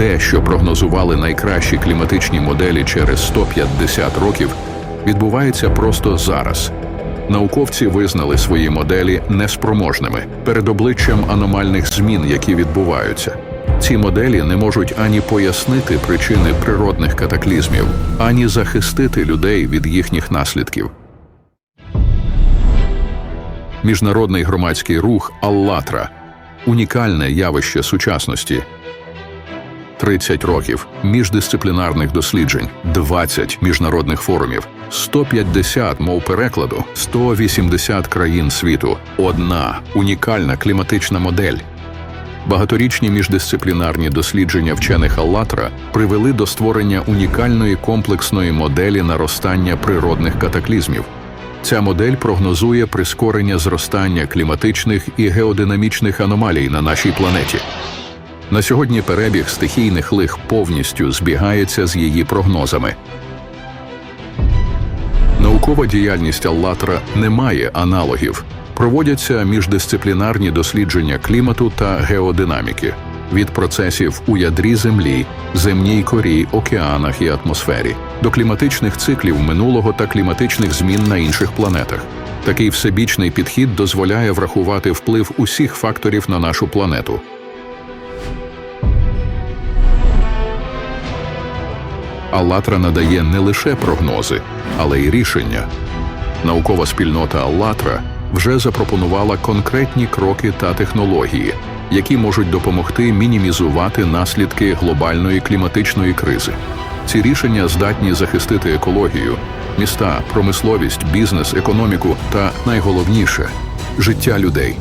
Те, що прогнозували найкращі кліматичні моделі через 150 років, відбувається просто зараз. Науковці визнали свої моделі неспроможними перед обличчям аномальних змін, які відбуваються. Ці моделі не можуть ані пояснити причини природних катаклізмів, ані захистити людей від їхніх наслідків. Міжнародний громадський рух «Аллатра» – унікальне явище сучасності. 30 років міждисциплінарних досліджень, 20 міжнародних форумів, 150 мов перекладу, 180 країн світу, одна унікальна кліматична модель. Багаторічні міждисциплінарні дослідження вчених Аллатра привели до створення унікальної комплексної моделі наростання природних катаклізмів. Ця модель прогнозує прискорення зростання кліматичних і геодинамічних аномалій на нашій планеті. На сьогодні перебіг стихійних лих повністю збігається з її прогнозами. Наукова діяльність Аллатра не має аналогів. Проводяться міждисциплінарні дослідження клімату та геодинаміки від процесів у ядрі Землі, земній корі, океанах і атмосфері до кліматичних циклів минулого та кліматичних змін на інших планетах. Такий всебічний підхід дозволяє врахувати вплив усіх факторів на нашу планету. Аллатра надає не лише прогнози, але й рішення. Наукова спільнота Аллатра вже запропонувала конкретні кроки та технології, які можуть допомогти мінімізувати наслідки глобальної кліматичної кризи. Ці рішення здатні захистити екологію, міста, промисловість, бізнес, економіку та найголовніше життя людей.